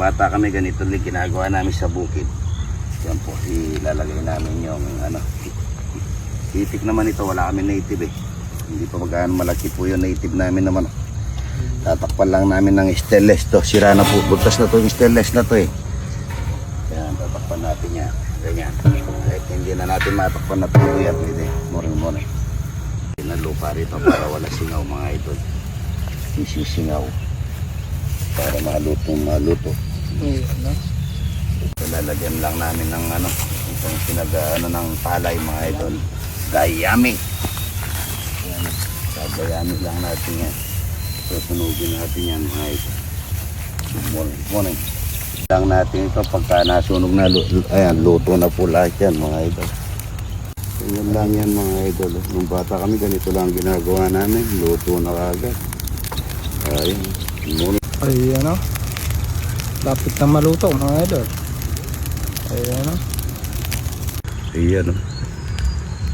bata kami, ganito lang ginagawa namin sa bukid. Yan po, ilalagay namin yung ano, itik naman ito, wala kami native eh. Hindi pa magkano malaki po yung native namin naman. Tatakpan lang namin ng stainless to. Sira na po, butas na to yung stainless na to eh. Yan, tatakpan natin yan. Ganyan. Kahit hindi na natin matakpan na ito, yan, pwede. Morning, morning. Ang lupa rito para wala singaw mga idol. Isisingaw. Para maluto, maluto. Ano? So, lalagyan lang namin ng ano, itong sinaga, ano, ng palay mga idol. Gayami. Yan. Gayami lang natin yan. Susunugin natin yan mga idol. Good morning. Morning. Lang natin ito pagka nasunog na, ayan, luto na po lahat yan mga idol. Ganyan lang yan mga idol. Nung bata kami, ganito lang ginagawa namin. Luto na kagad. Ayan. Good morning. Lapit na maluto, mga idol. Ay, ano? Iyan o.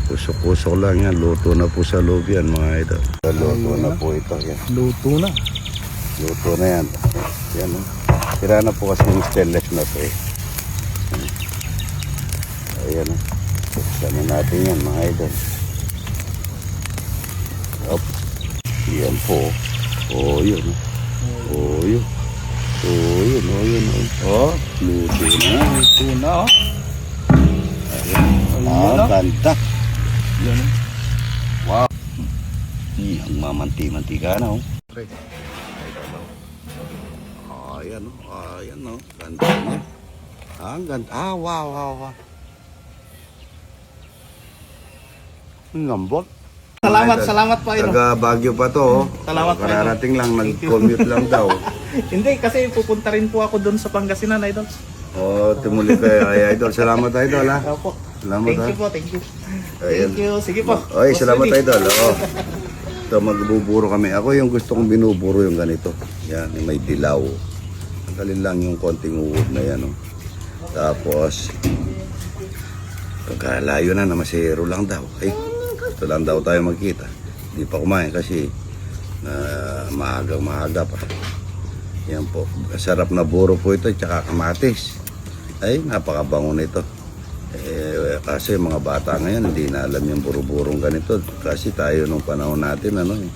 Kusok-kusok lang yan. Luto na po sa loob yan mga idol. Luto na po ito. Yan. Luto na. Luto na yan. Yan o. Sira na po kasi yung stainless na to eh. Ayan o. Buksan na natin yan mga idol. Up. Yan po. O yun. O yun. O yun. O yun. O. Luto na. Luto na, oh. Ayan. Ayun, Ah, oh. ganda. Yan, oh. Wow. Hmm, ang mamanti-mantika na oh. Ayan oh, ayan oh. Ganda niya. Ah, ang ganda. Ah, wow, wow, wow. Ang lambot. Salamat, salamat idol. Taga Baguio pa to oh. Salamat, Oh, Kararating lang, nag-commute lang daw. Hindi, kasi pupunta rin po ako doon sa Pangasinan, idol. Oh, tumuli kayo kay Idol. Salamat Idol ha. Opo. Salamat Thank ha. you po, thank you. Ayan. Thank you. Sige po. Oy, Boss salamat idol. Oo. Ito magbuburo kami. Ako yung gusto kong binuburo yung ganito. Yan, yung may dilaw. Tanggalin lang yung konting uod na yan. Oh. Tapos, pagkalayo na na masero lang daw. Ay, ito lang daw tayo magkita. Hindi pa kumain kasi na maagang maaga pa. Yan po. Sarap na buro po ito, tsaka kamatis. Ay, napakabango nito. Eh, kasi mga bata ngayon hindi na alam yung buro-burong ganito. Kasi tayo nung panahon natin, ano eh,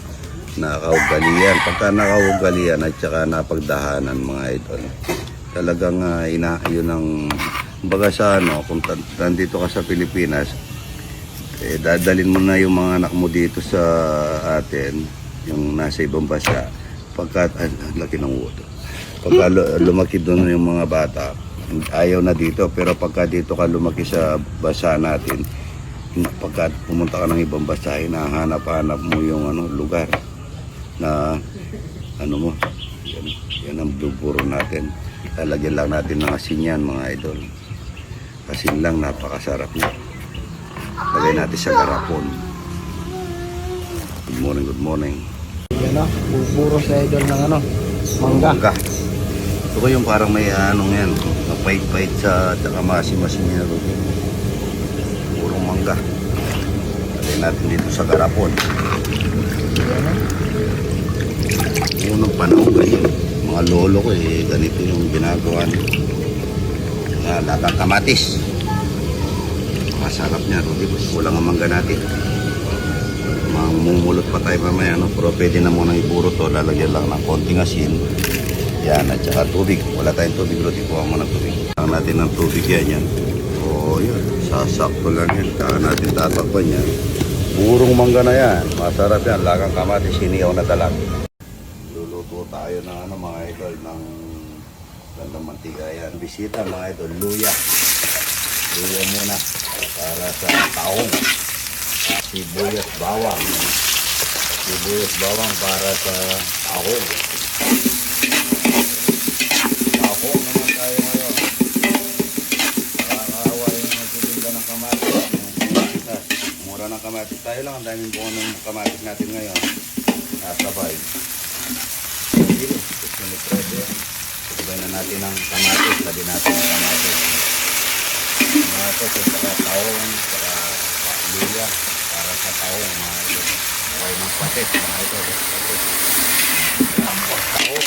nakaugalian. Pagka nakaugalian at saka napagdahanan mga idol, talagang uh, ina, yun ang, baga sa ano, kung nandito ka sa Pilipinas, eh, dadalin mo na yung mga anak mo dito sa atin, yung nasa ibang bansa, pagka, ay, laki ng water. Pagka lu- lumaki doon yung mga bata, ayaw na dito, pero pagka dito ka lumaki sa bansa natin, pagka pumunta ka ng ibang bansa, hinahanap-hanap mo yung ano, lugar na ano mo, yan, yan ang buburo natin. Lalagyan lang natin ng asin yan, mga idol. Asin lang, napakasarap niya. Lagay natin sa garapon. Good morning, good morning. Yan, oh. Buburo sa idol ng ano, mangga. Mangga. Ito ko yung parang may anong yan, mapait-pait sa tsaka masim-masim yan. Purong mangga. Lagay natin dito sa garapon. Unang panahon kasi mga lolo ko eh, ganito yung ginagawa nila. Nga, lagang kamatis. Masarap niya, Rudy. Kulang ang mangga natin. Mamumulot pa tayo mamaya, no? pero pwede na muna iburo to. Lalagyan lang ng konting asin. Yan, at saka tubig. Wala tayong tubig, Rudy. Kuha mo ng tubig. Lang natin ng tubig yan, yan. Oo, oh, yun. Sasakto lang yan. Saka natin tatakpan yan. Purong mangga na yan. Masarap yan. Lagang kamatis, siniyaw na talag. Luluto tayo ng ano, mga idol, ng gandang mantika yan. Bisita mga idol, luya. Luya muna para sa taong. Sibuyas bawang. Sibuyas bawang para sa taong. Taong naman tayo ngayon. Nakakaawa yung nagtitinda ng kamatis. Mura ng kamatis tayo lang. Ang daming bunga ng kamatis natin ngayon. Ni Fred yan. Sabay na natin ang kamatis. Sabi natin ang kamatis. Kamatis at saka taong, saka luya sa taong mga ito. Okay ng patis, mga ito. Patis. Taong. Taong.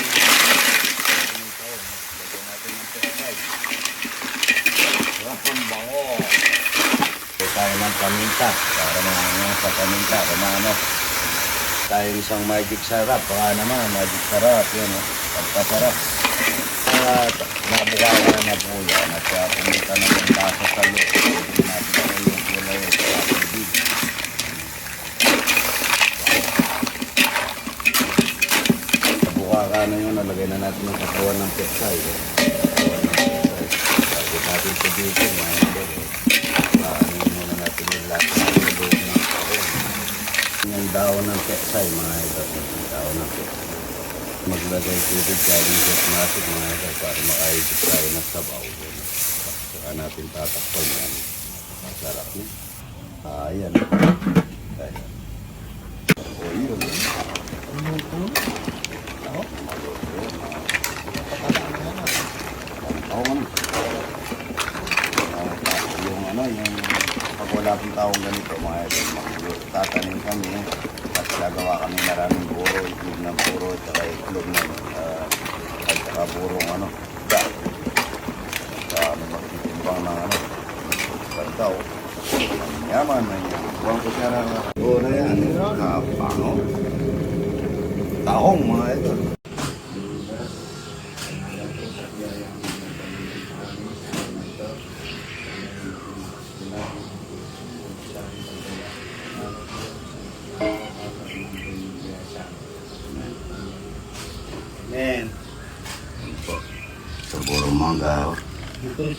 Lagyan natin pambango. Ito tayo ng paminta. Para mga sa paminta. Kumano. Tayo isang magic sarap. Baka naman, magic sarap. Yan, oh. Pagkasarap. At nabukawa na po yan. At pumunta na ng tasa sa loob. Ako yung kulay at saka ka na yun. Nalagay na natin yung katawan ng petsay. Eh. Katawan ng petsay. Bago natin sa dito. Mga ito. Paano muna natin yung lahat ng loob ng katawan. Yung daon ng petsay. Mga ito. Yung daon ng petsay maglagay tubig galing sa plastic mga ito para makaigit tayo ng sabaw. Saka natin tatakpan yan. Masarap niya. Ah, yan. Ayan. O yun. Ako ano? Yung ano, yung pag wala pong taong ganito, mga ito, tatanim kami at gagawa kami maraming puro, itlog ng puro, at saka itlog ng uh, at saka purong ano, da. At kami magtitimbang ng ano, bantaw. Ang yaman na yan. Buwan ko siya ng Oo na yan. Kapango. Tahong mga ito. Sa burong mangga.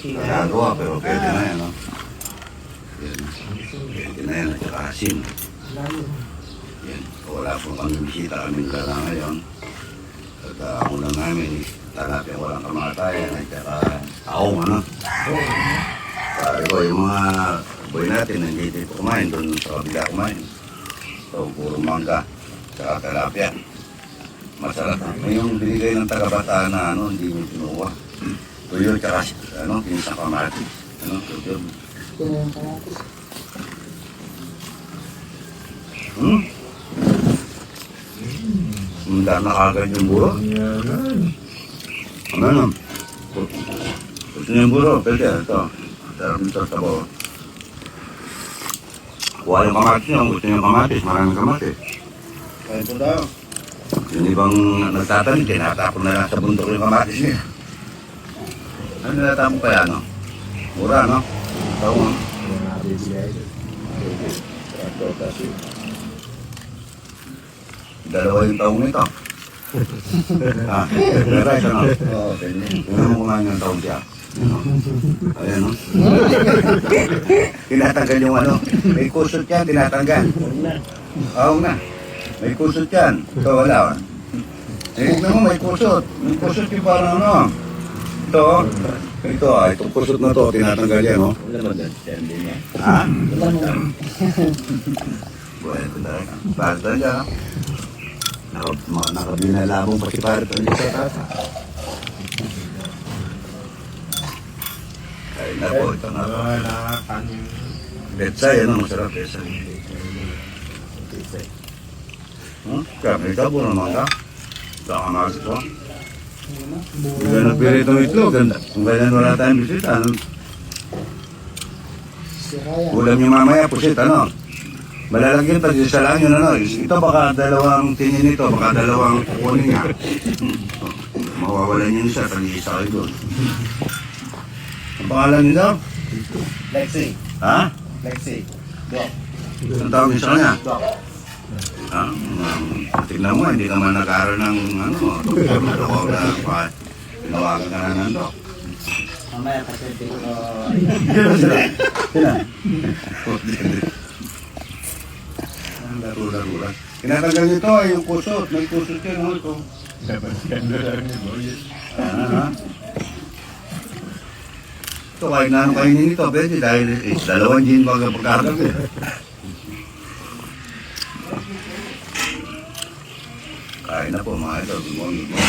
Nagagawa pero pwede na yan. Yan. Pwede na yan at asin. Yan. Wala po kami bisita kaming gala ngayon. At uh, ang ulam namin, talapia walang kamatayan at saka taong ano. Sabi ko, yung mga boy natin, nandito ito kumain, doon sa kabila kumain. So, puro mangga, saka talapia. Masarap. May yung binigay ng taga-bataan na ano, hindi mo kinuha. Tuyo, tsaka ano, pinisang kamatis. Ano, tuyo. Hmm? Hindi na kagad yung buro. Ano na? Gusto niyo yung buro? Pwede, ito. Sarap nito sa bawah. Kuha yung kamatis niyo. Gusto niyo yung kamatis. Maraming kamatis. Kaya ito daw. Yung ibang nagtatanim, tinatapon na. Ano nilatapon kaya, no? Mura, no? Tao, no? Dalawa yung taong nito. ah, pero ito, no? Oo, ganyan. Tingnan mo kumain ng taong siya. Ano? Ayan, no? tinatanggal yung ano. May kusot yan, tinatanggal. Oo na. May kusot yan. Ito wala. ah. Eh, tignan mo, may kusot. May kusot yung parang ano. Ito, ito, ah, itong kusot na to, tinatanggal yan, oh. Ha? Bueno, talaga. Basta dyan, ah. Naka, mga nakabinalabong pati parang ito sa tata. Ay, nako, ito na. Betsay, ano, masarap betsay. Hmm? Kaya may tabo naman ka. Saka magas ko. Hindi na pirito itlog. Kung ganyan wala tayong bisita, ano? Ulam niyo mamaya, pusit, ano? Malalagyan pa sa lang yun, ano? Ito baka dalawang tingin nito, baka dalawang kukunin niya. Mawawalan niyo siya, tag-iisa kayo doon. Ang pangalan nito? Lexi. Ha? Lexi. Doc. Ang tawag niyo sa kanya? Doc. Ah, um, tignan mo, hindi ka man nag-aaral ng ano, doktor na doktor na pa, tinawagan ka na ng dok. Mamaya kasi di ko... Sila. Sila. Ang laro-laro lang. Tinatanggal nito ay yung kusot. May kusot yan, ano ito? Ah, ha? Ito, kahit na anong kainin nito, pwede dahil eh, dalawang gin baga pagkakag eh. Kain na